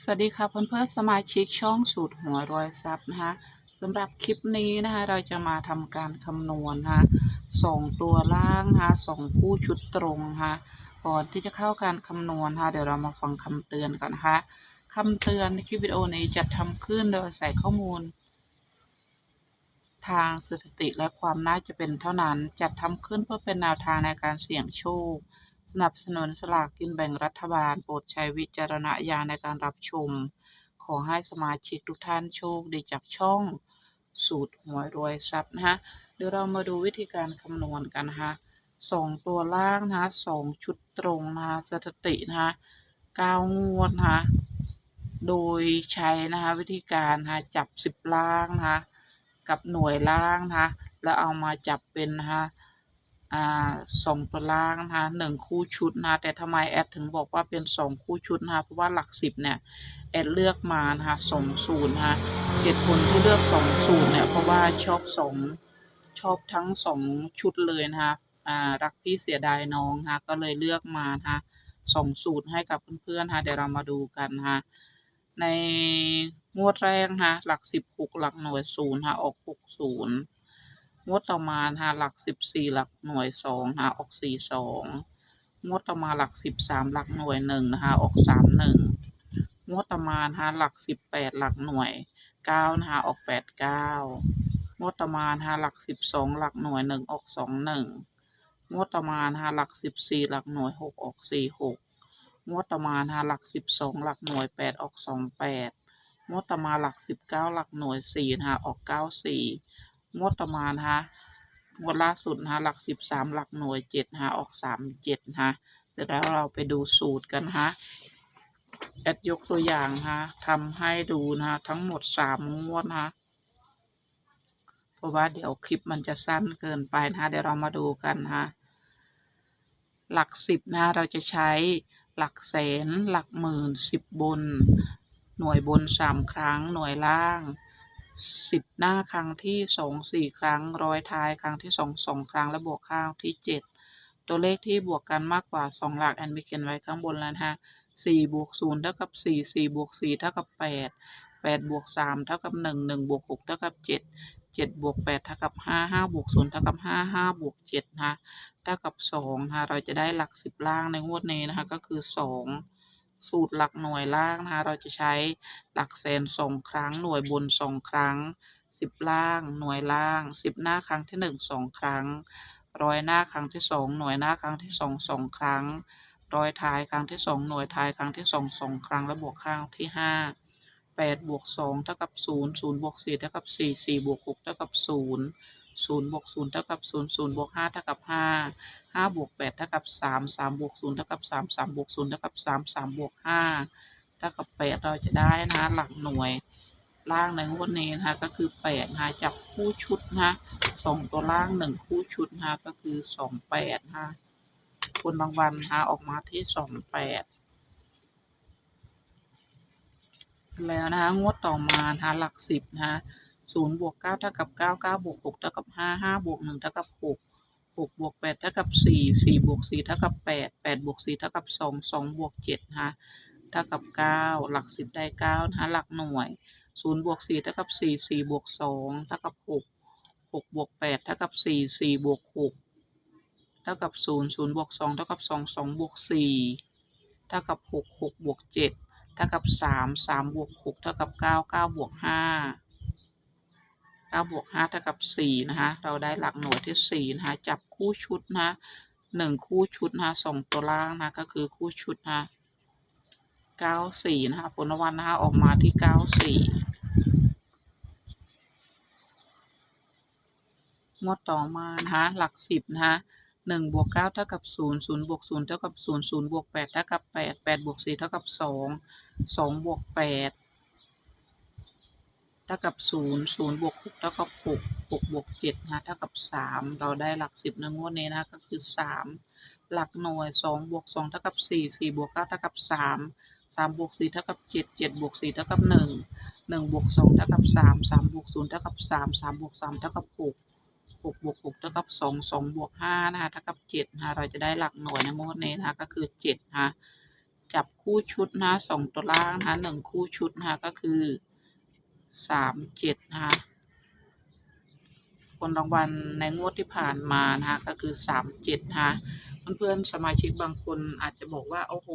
สวัสดีค่ะเพื่อนๆสมาชิกช่องสูตรหัวรอยซับนะคะสำหรับคลิปนี้นะคะเราจะมาทำการคำนวณนะคะสองตัวล่างนะคะสองคู่ชุดตรงนะคะก่อนที่จะเข้าการคำนวณนะคะเดี๋ยวเรามาฟังคำเตือนก่อนนะคะคำเตือนในคลิปวิดีโอนี้จะทำขึ้นโดยใส่ข้อมูล ทางสถิติและความน่าจะเป็นเท่านั้นจัดทำขึ้นเพื่อเป็นแนวทางในการเสี่ยงโชค สนับสนุนสลากกินแบ่งรัฐบาล โปรดใช้วิจารณญาณในการรับชม ขอให้สมาชิกทุกท่านโชคดีจากช่องสูตรหวยรวยทรัพย์นะฮะเดี๋ยวเรามาดูวิธีการคำนวณกันนะคะสองตัวล่างนะคะสองชุดตรงนะคะสถิตินะคะเก้างวดนะคะโดยใช้นะคะวิธีการนะคะจับสิบล่างนะคะกับหน่วยล่างนะคะแล้วเอามาจับเป็นนะคะ อ่าสองตัวล่างนะคะหนึ่งคู่ชุดนะคะแต่ทำไมแอดถึงบอกว่าเป็นสองคู่ชุดนะคะเพราะว่าหลักสิบเนี่ยแอดเลือกมานะคะสองศูนย์นะคะเหตุผลที่เลือกสองศูนย์เนี่ยเพราะว่าชอบสองชอบทั้งสองชุดเลยนะคะอ่ารักพี่เสียดายน้องนะคะก็เลยเลือกมานะคะสองสูตรให้กับเพื่อนๆนะคะเดี๋ยวเรามาดูกันนะคะในงวดแรกนะคะหลักสิบหกหลักหน่วยศูนย์นะคะออกหกศูนย์ งวดต่อมานะคะหลักสิบสี่หลักหน่วยสองนะออกสี่สองงวดต่อมาหลักสิบสามหลักหน่วยหนึ่งนะคะออกสามหนึ่งงวดประมาณฮะหลักสิบแปดหลักหน่วยเก้านะคะออกแปดเก้างวดประมาณฮะหลักสิบสองหลักหน่วยหนึ่งออกสองหนึ่งงวดประมาณฮะหลักสิบสี่หลักหน่วยหกออกสี่หกงวดประมาณฮะหลักสิบสองหลักหน่วยแปดออกสองแปดงวดประมาณหลักสิบเก้าหลักหน่วยสี่นะคะออกเก้าสี่ งวดประมาณฮะงวดล่าสุดนะคะหลักสิบสามหลักหน่วยเจ็ดนะคะออกสามเจ็ดนะคะเสร็จแล้วเราไปดูสูตรกันนะคะแอดยกตัวอย่างนะคะทำให้ดูนะคะทั้งหมดสามงวดนะคะเพราะว่าเดี๋ยวคลิปมันจะสั้นเกินไปนะคะเดี๋ยวเรามาดูกันนะคะหลักสิบนะคะเราจะใช้หลักแสน หลักหมื่นสิบบน หน่วยบนสามครั้งหน่วยล่าง สิบหน้าครั้งที่สองสี่ครั้ง ร้อยท้ายครั้งที่สองสองครั้ง และบวกข้างที่เจ็ดตัวเลขที่บวกกันมากกว่าสองหลักแอนมิเขียนไว้ข้างบนแล้วนะคะสี่บวกศูนย์เท่ากับสี่สี่บวกสี่เท่ากับแปดแปดบวกสามเท่ากับหนึ่งหนึ่งบวกหกเท่ากับเจ็ดเจ็ดบวกแปดเท่ากับห้าห้าบวกศูนย์เท่ากับห้าห้าบวกเจ็ดนะคะเท่ากับสองนะคะเราจะได้หลักสิบล่างในงวดนี้นะคะก็คือสอง สูตรหลักหน่วยล่างนะคะเราจะใช้หลักแสนสองครั้ง หน่วยบนสองครั้งสิบล่าง หน่วยล่างสิบหน้าครั้งที่หนึ่งสองครั้งร้อยหน้าครั้งที่สองหน่วยหน้าครั้งที่สองสองครั้งร้อยท้ายครั้งที่สองหน่วยท้ายครั้งที่สองสองครั้งและบวกข้างที่ห้าแปดบวกสองเท่ากับศูนย์ศูนย์บวกสี่เท่ากับสี่สี่บวกหกเท่ากับศูนย์ ศูนย์บวกศูนย์เท่ากับศูนย์ศูนย์บวกห้าเท่ากับห้าห้าบวกแปดเท่ากับสามสามบวกศูนย์เท่ากับสามสามบวกศูนย์เท่ากับสามสามบวกห้าเท่ากับแปดเราจะได้นะคะหลักหน่วยล่างในงวดนี้นะคะก็คือแปดนะคะจับคู่ชุดนะคะสองตัวล่างหนึ่งคู่ชุดนะคะก็คือสองแปดนะคะคนบางวันนะคะออกมาที่สองแปดแล้วนะคะงวดต่อมานะคะหลักสิบนะคะ ศูนย์บวกเก้าเท่ากับเก้าเก้าบวกหกเท่ากับห้าห้าบวกหนึ่งเท่ากับหกหกบวกแปดเท่ากับสี่สี่บวกสี่เท่ากับแปดแปดบวกสี่เท่ากับสองสองบวกเจ็ดนะคะเท่ากับเก้าหลักสิบได้เก้านะคะหลักหน่วยศูนย์บวกสี่เท่ากับสี่สี่บวกสองเท่ากับหกหกบวกแปดเท่ากับสี่สี่บวกหกเท่ากับศูนย์ศูนย์บวกสองเท่ากับสองสองบวกสี่เท่ากับหกหกบวกเจ็ดเท่ากับสามสามบวกหกเท่ากับเก้าเก้าบวกห้า เก้าบวกห้าเท่ากับสี่นะคะ เราได้หลักหน่วยที่สี่นะคะ จับคู่ชุดนะหนึ่งคู่ชุดนะคะสองตัวล่างนะก็คือคู่ชุดนะเก้าสี่นะคะ ผลรางวัลนะคะออกมาที่เก้าสี่งวดต่อมานะคะหลักสิบนะคะหนึ่งบวกเก้าเท่ากับศูนย์ศูนย์บวกศูนย์เท่ากับศูนย์ศูนย์บวกแปดเท่ากับแปดแปดบวกสี่เท่ากับสองสองบวกแปด เท่ากับศูนย์ศูนย์บวกหกเท่ากับหกหกบวกเจ็ดนะคะเท่ากับสามเราได้หลักสิบในงวดนี้นะก็คือสามหลักหน่วยสองบวกสองเท่ากับสี่สี่บวกเก้าเท่ากับสามสามบวกสี่เท่ากับเจ็ดเจ็ดบวกสี่เท่ากับหนึ่งหนึ่งบวกสองเท่ากับสามสามบวกศูนย์เท่ากับสามสามบวกสามเท่ากับหกหกบวกหกเท่ากับสองสองบวกห้านะคะเท่ากับเจ็ดนะคะเราจะได้หลักหน่วยในงวดนี้นะคะก็คือเจ็ดนะคะจับคู่ชุดนะสองตัวล่างนะคะหนึ่งคู่ชุดนะคะก็คือ สามเจ็ดนะคะผลรางวัลในงวดที่ผ่านมานะคะก็คือสามเจ็ดนะคะเพื่อนๆสมาชิกบางคนอาจจะบอกว่า โอ้โห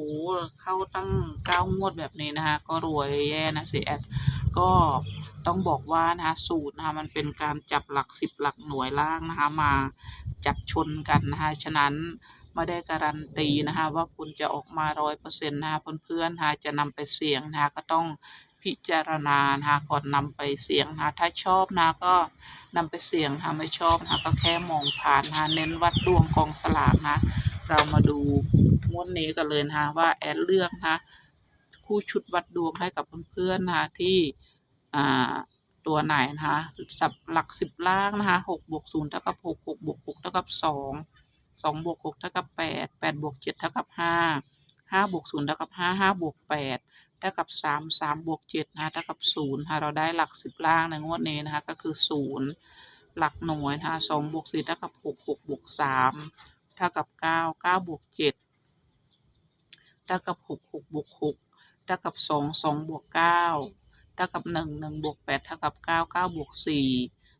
เข้าตั้งเก้างวดแบบนี้นะคะ ก็รวยแย่นะสิแอดก็ต้องบอกว่านะคะสูตรนะคะมันเป็นการจับหลักสิบหลักหน่วยล่างนะคะมาจับชนกันนะคะฉะนั้นไม่ได้การันตีนะคะว่าคุณจะออกมาร้อยเปอร์เซ็นต์นะคะเพื่อนๆนะคะจะนำไปเสี่ยงนะคะก็ต้อง พิจารณานะคะก่อนนำไปเสี่ยงนะถ้าชอบนะก็นำไปเสี่ยงนะไม่ชอบนะก็แค่มองผ่านนะเน้นวัดดวงกองสลากนะเรามาดูงวดนี้กันเลยนะว่าแอดเลือกนะคู่ชุดวัดดวงให้กับเพื่อนๆนะคะที่อ่าตัวไหนนะคะสับหลักสิบล่างนะคะหกบวกศูนย์เท่ากับหกหกบวกหกเท่ากับสองสองบวกหกเท่ากับแปดแปดบวกเจ็ดเท่ากับห้าห้าบวกศูนย์เท่ากับห้าห้าบวกแปด เท่ากับสามสามบวกเจ็ดนะคะเท่ากับศูนย์ค่ะเราได้หลักสิบล่างในงวดนี้นะคะก็คือศูนย์หลักหน่วยนะคะสองบวกสี่เท่ากับหกหกบวกสามเท่ากับเก้าเก้าบวกเจ็ดเท่ากับหกหกบวกหกเท่ากับสองสองบวกเก้าเท่ากับหนึ่งหนึ่งบวกแปดเท่ากับเก้าเก้าบวกสี่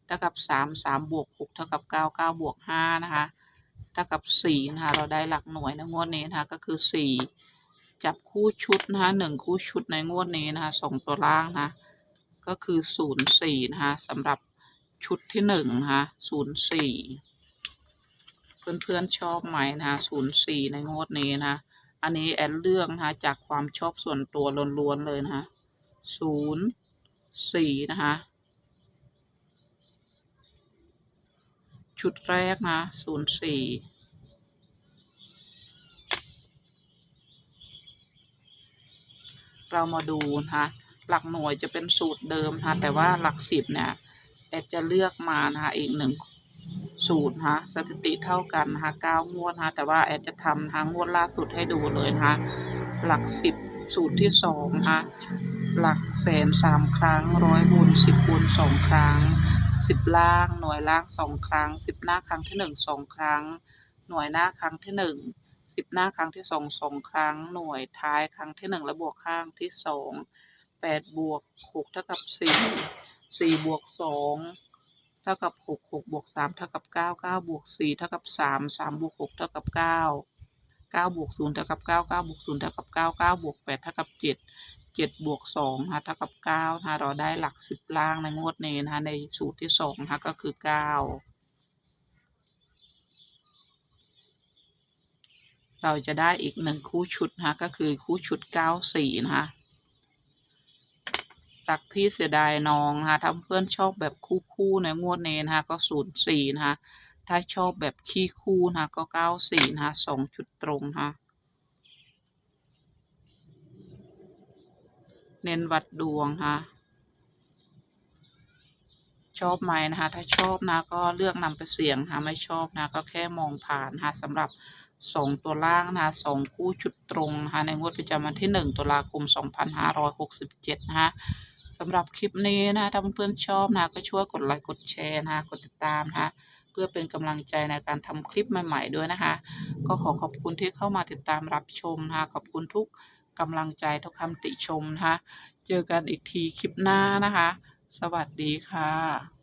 เท่ากับสามสามบวกหกเท่ากับเก้าเก้าบวกห้านะคะเท่ากับสี่นะคะเราได้หลักหน่วยในงวดนี้นะคะก็คือสี่ จับคู่ชุดนะคะหนึ่งคู่ชุดในงวดนี้นะคะสองตัวล่างนะก็คือศูนย์สี่นะคะสำหรับชุดที่หนึ่งนะคะศูนย์สี่เพื่อนๆชอบไหมนะคะศูนย์สี่ในงวดนี้นะอันนี้แอดเลือกนะคะจากความชอบส่วนตัวล้วนๆเลยนะคะศูนย์สี่นะคะชุดแรกนะศูนย์สี่ เรามาดูนะคะหลักหน่วยจะเป็นสูตรเดิมนะคะแต่ว่าหลักสิบเนี่ยแอดจะเลือกมานะคะอีกหนึ่งสูตรนะคะสถิติเท่ากันนะคะเก้างวดนะคะแต่ว่าแอดจะทำทางงวดล่าสุดให้ดูเลยนะคะหลักสิบสูตรที่สองนะคะหลักแสนสามครั้งร้อยบนสิบบนสองครั้งสิบล่างหน่วยล่างสองครั้งสิบหน้าครั้งที่หนึ่งสองครั้ง หน่วยหน้าครั้งที่หนึ่ง สิบหน้าครั้งที่สองสองครั้งหน่วยท้ายครั้งที่หนึ่งและบวกข้างที่สองแปดบวกหกเท่ากับสี่สี่บวกสองเท่ากับหกหกบวกสามเท่ากับเก้าเก้าบวกสี่เท่ากับสามสามบวกหกเท่ากับเก้าเก้าบวกศูนย์เท่ากับเก้าเก้าบวกศูนย์เท่ากับเก้าเก้าบวกแปดเท่ากับเจ็ดเจ็ดบวกสองนะเท่ากับเก้านะคะเราได้หลักสิบล่างในงวดนี้นะคะในสูตรที่สองนะคะก็คือเก้า เราจะได้อีกหนึ่งคู่ชุดนะคะก็คือคู่ชุดเก้าสี่นะคะรักพี่เสียดายน้องนะคะถ้าเพื่อนชอบแบบคู่คู่ในงวดนี้นะคะก็ศูนย์สี่นะคะถ้าชอบแบบขี้คู่นะคะก็เก้าสี่นะคะสองชุดตรงนะคะเน้นวัดดวงค่ะชอบไหมนะคะ ถ้าชอบนะก็เลือกนำไปเสี่ยงนะคะไม่ชอบนะก็แค่มองผ่านนะคะสำหรับ สองตัวล่างนะคะสองคู่ชุดตรงนะคะในงวดประจำวันที่หนึ่งตุลาคมสองพันห้าร้อยหกสิบเจ็ดนะคะสำหรับคลิปนี้นะถ้าเพื่อนๆชอบนะก็ช่วยกดไลค์กดแชร์นะคะกดติดตามนะคะเพื่อเป็นกำลังใจในการทำคลิปใหม่ ๆ ด้วยนะคะ ก็ขอขอบคุณที่เข้ามาติดตามรับชมนะคะขอบคุณทุกกำลังใจทุกคำติชมนะคะเจอกันอีกทีคลิปหน้านะคะ สวัสดีค่ะ